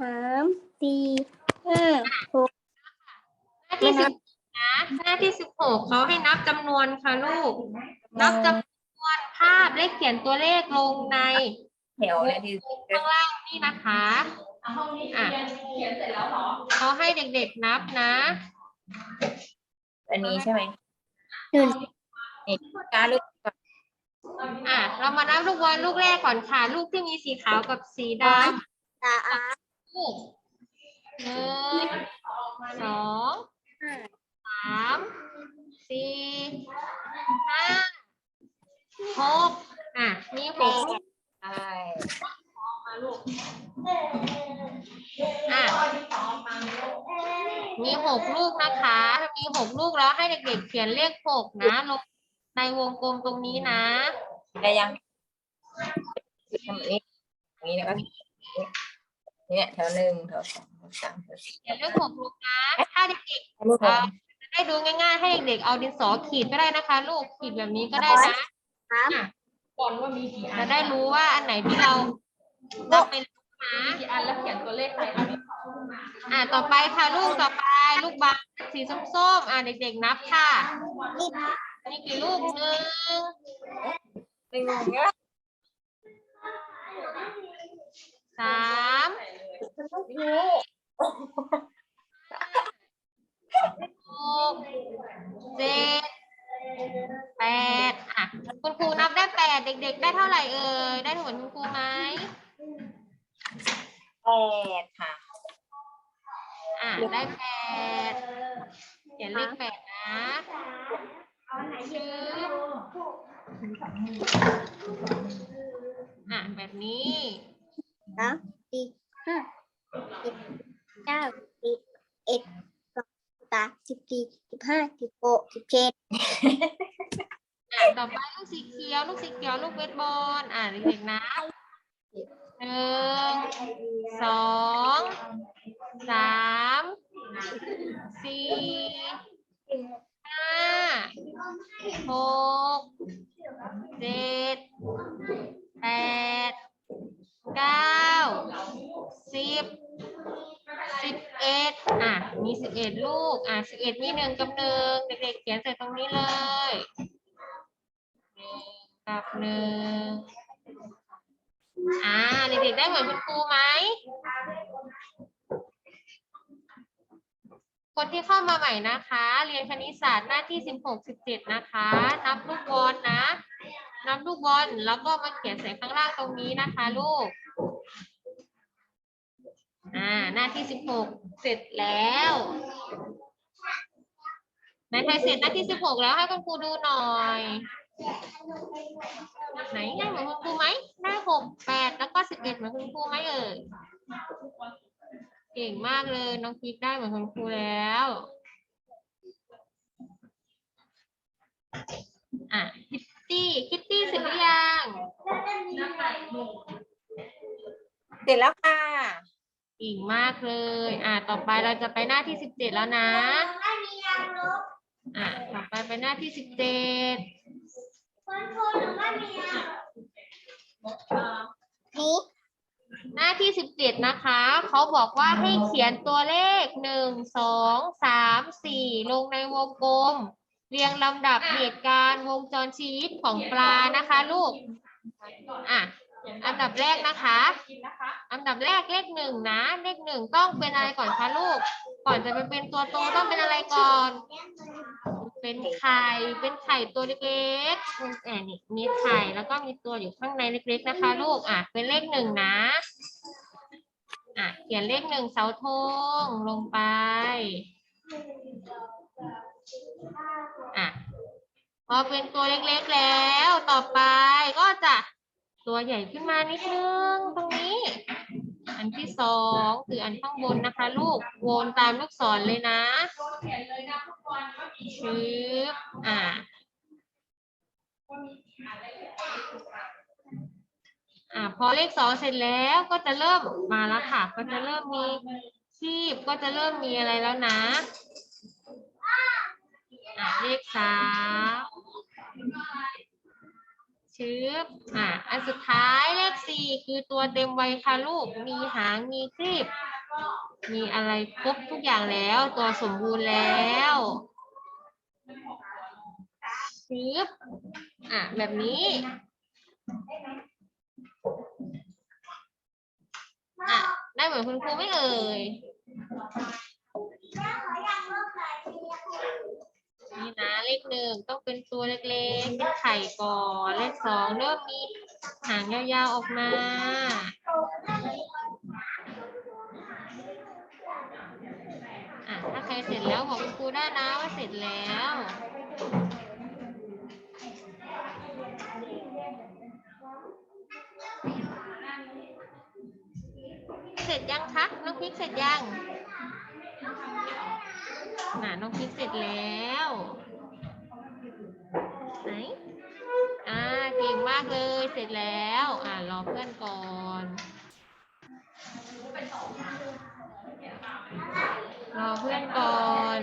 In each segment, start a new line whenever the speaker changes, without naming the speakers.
สามสี่ห้าหก
หน้าที่สิบนะหน้าที่สิบหกเขาให้นับจำนวนค่ะลูก นับจำนวนภาพเลขเขียนตัวเลขลงใน
แถวเนี่ยที่
ข้างล่างนี่นะคะอะเขาให้เด็กๆนับนะ
อันนี้ใช่ไหม
หนึ่ง
นี่การเลือกก่ อะ
เรามานับลูกบอลลูกแรกก่อนค่ะ ลูกที่มีสีขาวกับสีด
สามำ
ลูกหนึ่งสองสามสี่ห้าหกอะมีหกลูก
ใช่
อะมีหกลูกนะคะมีหกลูกแล้วให้เด็กๆเขียนเลขหกนะลงในวงกลมตรงนี้นะ
ได้ยังทำแบบนี้อย่างนี้แล้วก็เนี่ยแถวหนึ่งแถวสองแถวสามแถวสี่
เขียนเลขหกลูกนะถ้าเด็ก
ให้ลูก
ๆ
ผม
เอ่อจะได้ดูง่ายๆ ให้เด็กๆเอาดินสอขีดก็ได้นะคะ ลูกขีดแบบนี้ก็ได้นะ
สาม
อะจะได้รู้ว่าอันไหนที่เรานับไปแล้วนะ กี่อันแล้วเขียนตัวเลขใส่อะต่อไปค่ะลูกต่อไป ลูกบาศก์สีส้มๆ อะเด็กๆนับค่ะ มีกี่ลูกหนึ่ง
ไม่งงเนี่ย
สามหกเจ็ดแปดอะคุณครูนับได้แปดเด็ก ๆ ได้เท่าไหร่เอ่ยได้เหมือนคุณครูไหม
แปดค่ะ
อะได้แปดเขียนเลขแปดนะชื่ออะแบบนี้
สามสี่ห้า สิบเก้าสิบเอ็ดสองสามสิบสี่สิบห้าสิบหกสิบเจ็ด
อะต่อไปลูกสีเขียว ลูกสีเขียว ลูกเบสบอลอะเด็กๆนะหนึ่งสองสามสี่ห้าหกเจ็ดแปดเก้าสิบ มีสิบเอ็ดลูก อะสิบเอ็ดมีหนึ่งกับหนึ่งเด็กๆเขียนใส่ตรงนี้เลยหนึ่งกับหนึ่งอ่าเด็กๆได้เหมือนคุณครูไหมคนที่เข้ามาใหม่นะคะ เรียนคณิตศาสตร์หน้าที่สิบหกสิบเจ็ดนะคะ นับลูกบอลนะ นับลูกบอลแล้วก็มาเขียนใส่ข้างล่างตรงนี้นะคะ ลูก อ่าหน้าที่สิบหกเสร็จแล้วในใครเสร็จหน้าที่สิบหกแล้วให้คุณครูดูหน่อย ไหนง่ายเหมือนคุณครูไหมหน้าหกแปดแล้วก็สิบเอ็ดเหมือนคุณครูไหมเอ่ยเก่งมากเลยน้องคิดได้เหมือนคุณครูแล้วอะคิตตี้คิตตี้เสร็จหรือยัง
เสร็จแล้วค่ะ
เก่งมากเลย อะต่อไปเราจะไปหน้าที่สิบเจ็ดแล้วนะอะต่อไปไปหน้าที่สิบเจ็ดค
นี้
หน้าที่สิบเจ็ดนะคะ เขาบอกว่าให้เขียนตัวเลขหนึ่งสองสามสี่ลงในวงกลม เรียงลำดับเหตุการณ์วงจรชีวิตของปลานะคะ ลูก อะ อันดับแรกนะคะ อันดับแรกเลขหนึ่งนะ เลขหนึ่งต้องเป็นอะไรก่อนคะลูก ก่อนจะไปเป็นตัวโตต้องเป็นอะไรก่อน เป็นไข่ เป็นไข่ตัวเล็กๆมันแอบนี่มีไข่แล้วก็มีตัวอยู่ข้างในเล็กๆนะคะ ลูก อะ เป็นเลขหนึ่งนะ อะ เขียนเลขหนึ่งเสาธงลงไป อะ พอเป็นตัวเล็กๆแล้ว ต่อไปก็จะ ตัวใหญ่ขึ้นมานิดนึงตรงนี้ อันที่สองคืออันข้างบนนะคะ ลูกวนตามลูกศรเลยนะชืบอะอ่าพอเลขสองเสร็จแล้วก็จะเริ่มมาแล้วค่ะ ก็จะเริ่มมีชีพก็จะเริ่มมีอะไรแล้วนะอ่าเลขสาม ชืบอะอันสุดท้ายเลขสี่คือตัวเต็มวัยค่ะลูก มีหาง มีครีบ มีอะไรครบทุกอย่างแล้ว ตัวสมบูรณ์แล้วชืบอะแบบนี้อะได้เหมือนคุณครูไหม่เอ่ย นี่นะเลขหนึ่งต้องเป็นตัวเล็กๆเป็นไข่ก่อนเลขสองเริ่มมีหางยาวๆออกมา อะถ้าใครเสร็จแล้วบอกคุณครูได้นะว่าเสร็จแล้วเสร็จยังคะน้องพริกเสร็จยัง น่ะน้องพริกเสร็จแล้ว ไหน อ่า เก่งมากเลย เสร็จแล้ว อ่า รอเพื่อนก่อนรอเพื่อนก่อน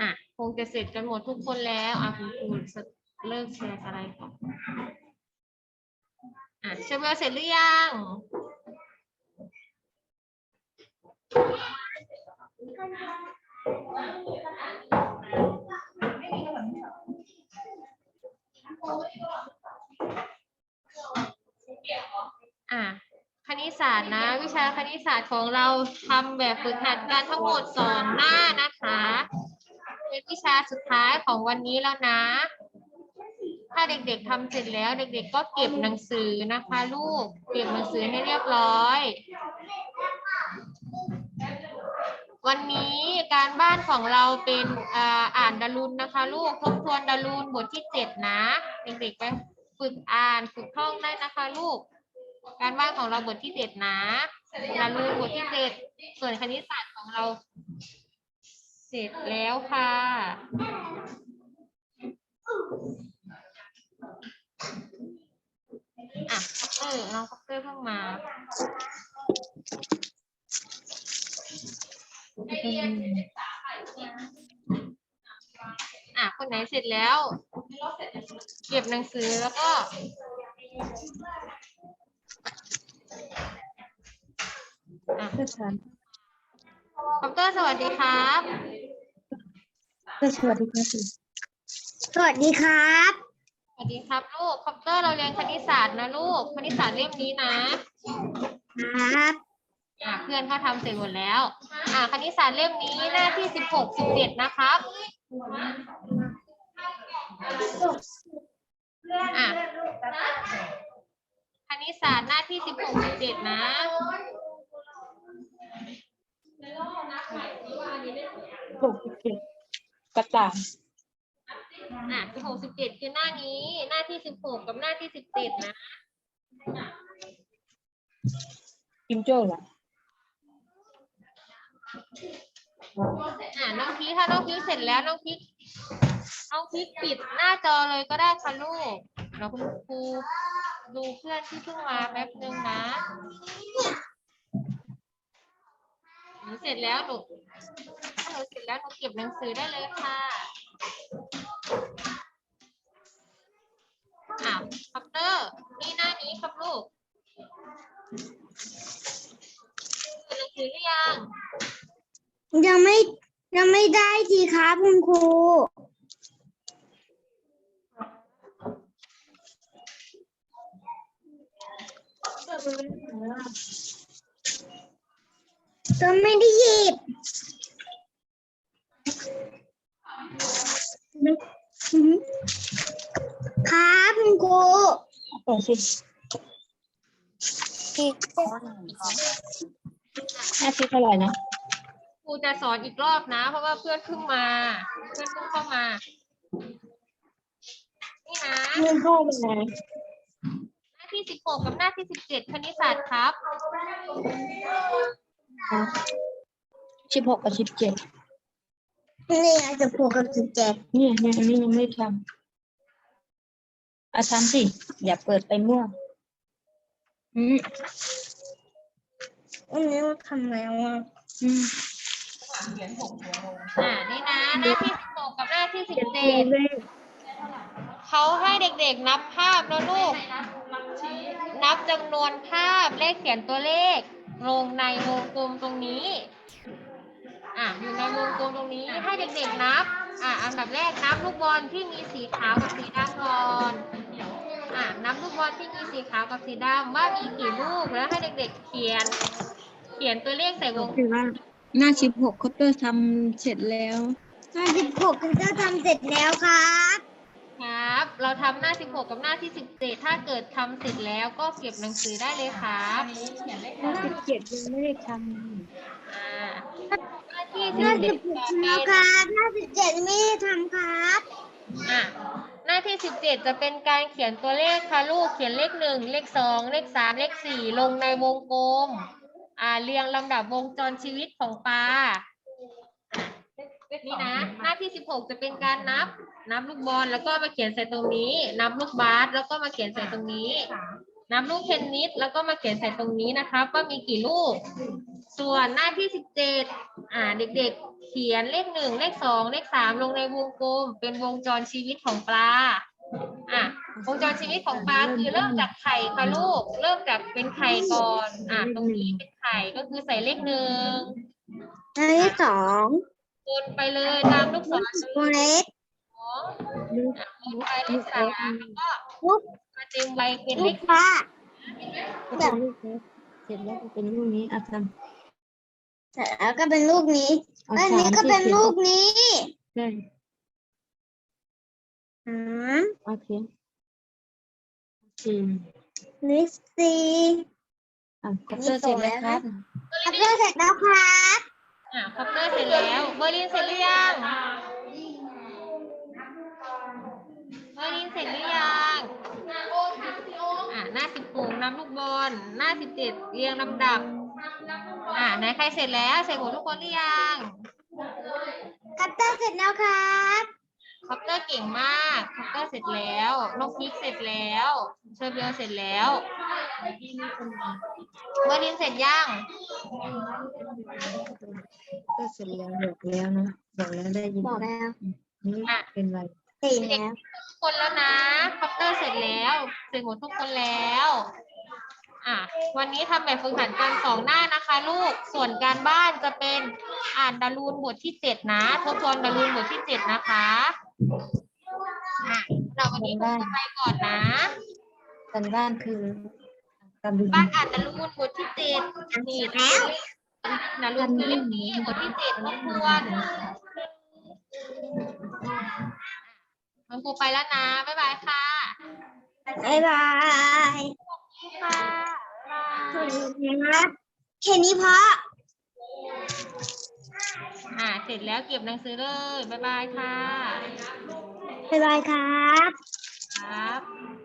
อะ คงจะเสร็จกันหมดทุกคนแล้ว อะ คุณครู เลิกแชร์อะไรก่อนอะเชเบลเสร็จหรือยังอะคณิตศาสตร์นะ วิชาคณิตศาสตร์ของเราทำแบบฝึกหัดการทั้งหมดสองหน้านะคะ เป็นวิชาสุดท้ายของวันนี้แล้วนะาเด็กๆทำเสร็จแล้ว เด็กๆ ก็เก็บหนังสือนะคะ ลูก เก็บหนังสือให้เรียบร้อย วันนี้การบ้านของเราเป็นอ่าอ่านดารุนนะคะ ลูกทบทวนดารุนบทที่เจ็ดนะ เด็กๆไปฝึกอ่านฝึกท่องได้นะคะ ลูก การบ้านของเราบทที่เจ็ดนะดารุนบทที่เจ็ดส่วนคณิตศาสตร์ของเรา เสร็จแล้วค่ะ อะคอปเตอร์น้องคอปเตอร์เพิ่งมาอะคนไหนเสร็จแล้ว เก็บหนังสือแล้วก็อะ
ก็ฉัน
คอปเตอร์สวัสดีครับ
สวัสดีครับ
สวัสดีครับ
วัสดีครับลูกคอปเตอร์เราเรียนคณิตศาสตร์นะลูกคณิตศาสตร์เล่มนี้นะ
ครับ
อะเพื่อนเขาทำเสร็จหมดแล้ว อะคณิตศาสตร์เล่มนี้หน้าที่สิบหกสิบเจ็ดนะครับอะคณิตศาสตร์หน้าที่สิบหกสิบเจ็ดนะ
หกสิบเจ็ดกระต่าย
อะสิบหกสิบเจ็ดคือหน้านี้ หน้าที่สิบหกกับหน้าที่สิบเจ็ดนะ
จิมโจ้เหรอ
อะน้องพีคถ้าน้องพีคเสร็จแล้วน้องพีคน้องพีคปิดหน้าจอเลยก็ได้ค่ะลูกเดี๋ยวคุณครูดูเพื่อนที่เพิ่งมาแป๊บนึงนะหนูเสร็จแล้วหนูถ้าหนูเสร็จแล้วหนูเก็บหนังสือได้เลยค่ะ อะคอปเตอร์นี่หน้านี้ครับลูกเปิดหนังสือหรือยัง
ยังไม่ยังไม่ได้ทีครับคุณครู ก็ไม่ได้หยิบอืม ครับคุณครู
เปิดสิหน้าที่เท่าไหร่นะ
ครูจะสอนอีกรอบนะ เพราะว่าเพื่อนเพิ่งมา เพื่อนเพิ่งเข้ามา นี่นะ
เงินเข้ามา
หน้าที่สิบหกกับหน้าที่สิบเจ็ดคณิตศาสตร์ครับ
สิบหกกับสิบเจ็ด
นี่อาจจะผูกกับสิบเจ็ด
เนี่ยเนี่ยอันนี้ยังไม่ทำ อาทำสิ อย่าเปิดไปมั่วอืม
อันนี้มันทำแล้วอะ
อืม
อ่านี่นะ หน้าที่สิบหกกับหน้าที่สิบเจ็ดเขาให้เด็กๆนับภาพนะลูก นับจำนวนภาพเลขเขียนตัวเลข ลงในวงกลมตรงนี้ อะอยู่ในวงกลมตรงนี้ให้เด็กๆนับ อะอันดับแรกนับลูกบอลที่มีสีขาวกับสีดำก่อนอะนับลูกบอลที่มีสีขาวกับสีดำว่ามีกี่ลูกแล้วให้เด็กๆเขียน เขียนตัวเลขใส่วง
คือว่าหน้าสิบหกคอปเตอร์ทำเสร็จแล้ว
ห้าสิบหกคุณเจ้าทำเสร็จแล้วครับ
ครับ เราทำหน้า 16 กับหน้าที่ 17 ถ้าเกิดทำเสร็จแล้วก็เก็บหนังสือได้เลยครับ
หน้าสิบเจ็ดยังไม่ได้ท
อ่า หน้าที่
ห้าสิบหก
17
แล้วครับห้าสิบเจ็ดไม่ได้ทำครับ
อะหน้าที่17จะเป็นการเขียนตัวเลขค่ะลูกเขียนเลข1เลข2เลข3เลข4ลงในวงกลม อ่าเรียงลำดับวงจรชีวิตของปลานี่นะหน้าที่16จะเป็นการนับ นับลูกบอลแล้วก็มาเขียนใส่ตรงนี้ นับลูกบาสแล้วก็มาเขียนใส่ตรงนี้ นับลูกเทนนิสแล้วก็มาเขียนใส่ตรงนี้นะครับว่ามีกี่ลูก ส่วนหน้าที่17อ่าเด็กๆ เขียนเลขหนึ่งเลขสองเลขสามลงในวงกลม เป็นวงจรชีวิตของปลาอะวงจรชีวิตของปลาคือเริ่มจากไข่ค่ะลูก เริ่มจากเป็นไข่ก่อนอะตรงนี้เป็นไข่ก็คือใส่เลขหนึ่ง
อันที่สอง
วนไปเลยตามลูกศร
เมล็ด
สองำ
ลูก
อะวนไปเลขสามแล้วก็
ลูก
มาเต็มใบเป็น
ลู
เล
ก
ข
ปลา
ก็เป็นลูกเล็กเสร็จแล้วก็เป็นลูกนี้อาจารย์
เสร็จแล้วก็เป็นลูกนี้
เอา
อัน
สา
นี้
ม
ก็
ที่
เป็น
เขียน
ลูกนี้
ใช่
อืม
โอเคสี่
ลิสซี
อะคอปเตอร์เสร็จแล้วครับ
อัพเดทเสร็จแล้วครับ
อะคอปเตอร์เสร็จแล้ว เบอร์ลินเสร็จหรือยัง เบอร์ลินเสร็จหรือยังอะหน้าสิบหกนับลูกบอล หน้าสิบเจ็ดเรียงลำดับ อะไหนใครเสร็จแล้วเสร็จหมดทุกคนหรือยัง
คัตเตอร์เสร็จแล้วครับ
คอปเตอร์เก่งมากคอปเตอร์เสร็จแล้วน้องพิกเสร็จแล้วเชอร์เบลเสร็จแล้วเบอร์ลินเสร็จยัง
ก็เสร็จแล้วบอกแล้วนะบอกแล้วได้ยิน
บอกแล้ว
นี่เป็นไร
เสร็จแล้ว
ทุกคนแล้วนะคอปเตอร์เสร็จแล้วเสร็จหมดทุกคนแล้ว อะวันนี้ทำแบบฝึกหัดกันสองหน้านะคะ ลูกส่วนการบ้านจะเป็นอ่านดารูนบทที่เจ็ดนะ ทบทวนดารูนบทที่เจ็ดนะคะอะเราวันนี้คงจะไปก่อนนะ
กันบ้านคือการดู
บ้านอ่านดารูนบทที่เจ็ดนี่แล้วดารูนคือเล่มนี้บทที่เจ็ดทบทวนคุณครูไปแล้วนะบ๊ายบายค่ะ
บ๊ายบาย
ค่ะ
สวัสดีครับ แค่นี้พอ
อ่า เสร็จแล้วเก็บหนังสือเลย บ๊ายบายค่ะ
บ๊ายบายครับ
ครับ